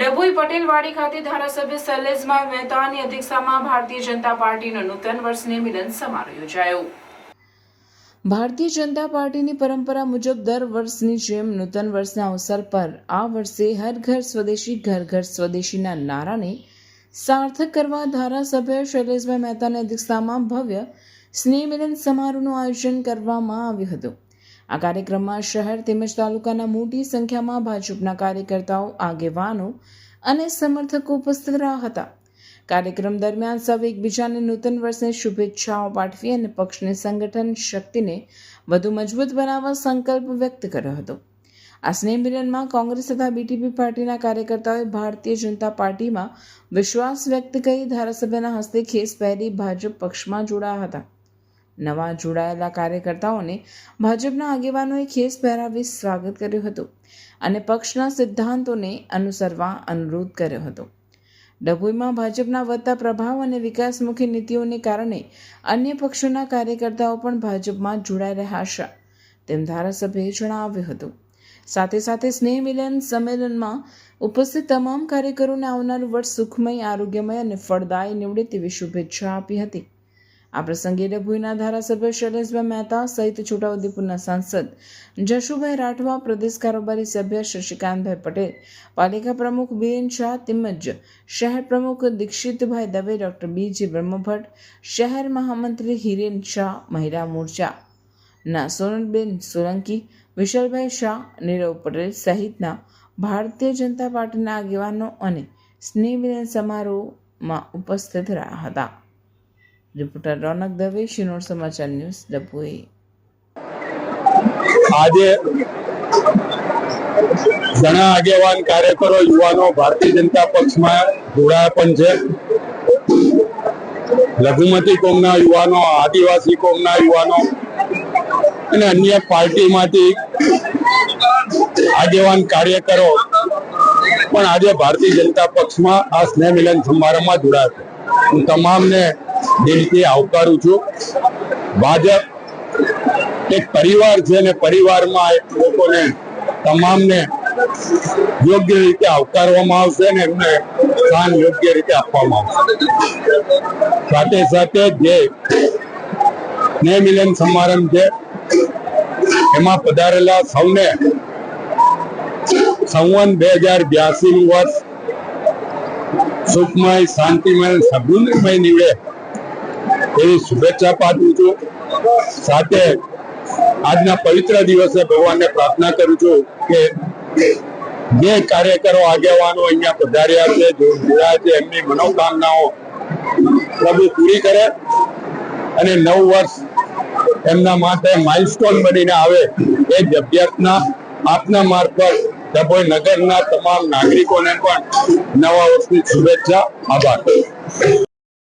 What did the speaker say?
ડભોઈ પટેલવાડી ખાતે ધારાસભ્ય શૈલેષભાઈ મહેતાની અધ્યક્ષતામાં ભારતીય જનતા પાર્ટીનો નૂતન વર્ષને મિલન સમારોહ યોજાયો. ભારતીય જનતા પાર્ટીની પરંપરા મુજબ દર વર્ષની જેમ નૂતન વર્ષના અવસર પર આ વર્ષે હર ઘર સ્વદેશી, ઘર ઘર સ્વદેશીના નારાને સાર્થક કરવા ધારાસભ્ય શૈલેષભાઈ મહેતાની અધ્યક્ષતામાં ભવ્ય સ્નેહ મિલન સમારોહનું આયોજન કરવામાં આવ્યું હતું. આ કાર્યક્રમમાં શહેર તેમજ તાલુકાના મોટી સંખ્યામાં ભાજપના કાર્યકર્તાઓ, આગેવાનો અને સમર્થકો ઉપસ્થિત રહ્યા હતા. કાર્યક્રમ દરમિયાન સૌ એકબીજાને નૂતન વર્ષની શુભેચ્છાઓ પાઠવી અને પક્ષની સંગઠન શક્તિને વધુ મજબૂત બનાવવા સંકલ્પ વ્યક્ત કર્યો હતો. આ સ્નેહ મિલનમાં કોંગ્રેસ તથા બીટીપી પાર્ટીના કાર્યકર્તાઓએ ભારતીય જનતા પાર્ટીમાં વિશ્વાસ વ્યક્ત કરી ધારાસભ્યના હસ્તે ખેસ પહેરી ભાજપ પક્ષમાં જોડાયા હતા. નવા જોડાયેલા કાર્યકર્તાઓને ભાજપના આગેવાનોએ ખેસ પહેરાવી સ્વાગત કર્યું હતું અને પક્ષના સિદ્ધાંતોને અનુસરવા અનુરોધ કર્યો હતો. ડભોઈમાં ભાજપના વધતા પ્રભાવ અને વિકાસમુખી નીતિઓને કારણે અન્ય પક્ષોના કાર્યકર્તાઓ પણ ભાજપમાં જોડાઈ રહ્યા છે તેમ ધારાસભ્યએ જણાવ્યું હતું. સાથે સાથે સ્નેહ મિલન સંમેલનમાં ઉપસ્થિત તમામ કાર્યકરોને આવનારું વર્ષ સુખમય, આરોગ્યમય અને ફળદાયી નીવડે તેવી શુભેચ્છા આપી હતી. આ પ્રસંગે ડભોઈના ધારાસભ્ય શૈલેષભાઈ મહેતા સહિત છોટાઉદેપુરના સાંસદ જશુભાઈ રાઠવા, પ્રદેશ કારોબારી સભ્ય શશિકાંતભાઈ પટેલ, પાલિકા પ્રમુખ બીએન શાહ તેમજ શહેર પ્રમુખ દીક્ષિતભાઈ દવે, ડોક્ટર બીજી બ્રહ્મભટ્ટ, શહેર મહામંત્રી હિરેન શાહ, મહિલા મોરચા. ના, સોનલબેન સોલંકી, વિશાલભાઈ શાહ, નીરવ પટેલ સહિતના ભારતીય જનતા પાર્ટીના આગેવાનો અને સ્નેહ સમારોહમાં ઉપસ્થિત રહ્યા હતા. રિપોર્ટર રોનક દવે શિનોર સમાચાર ન્યૂઝ ડભોઈ આજે ઘણા આગેવાન કાર્યકરો, યુવાનો, ભારતીય જનતા પક્ષમાં જોડાયા પણ છે. લઘુમતી કોમના યુવાનો, આદિવાસી કોમના યુવાનો અને અન્ય પાર્ટીમાંથી આગેવાન કાર્યકરો પણ આજે ભારતીય જનતા પક્ષમાં આ સ્નેહ મિલન સમારંભમાં જોડાયા છે. હું તમામને દિલથી આવકારું છું. ભાજપ એક પરિવાર છે ને પરિવારમાં લોકોને તમામને યોગ્ય રીતે આવકારવામાં આવશે ને એમને સ્થાન યોગ્ય રીતે આપવામાં આવશે. સાથે સાથે જે સ્નેહ મિલન સમારંભ છે, એમાં પધારેલા સૌને સંવન બે હજાર બ્યાસી નું વર્ષ સુખમય, શાંતિમય સદુમય નીવડે. એવી શુભેચ્છા પાઠવું છું. સાથે આજના પવિત્ર દિવસે ભગવાનને પ્રાર્થના કરું છું કે જે કાર્યકરો આગેવાનો અહીંયા પધાર્યા છે જોડાયા છે, એમની મનોકામનાઓ પ્રભુ પૂરી કરે અને નવ વર્ષ એમના માટે માઇલસ્ટોન બનીને આવે એ જ અભ્યર્થના આપના મારફત ડભોઈ નગરના તમામ નાગરિકોને પણ નવા વર્ષની શુભેચ્છા, આભાર.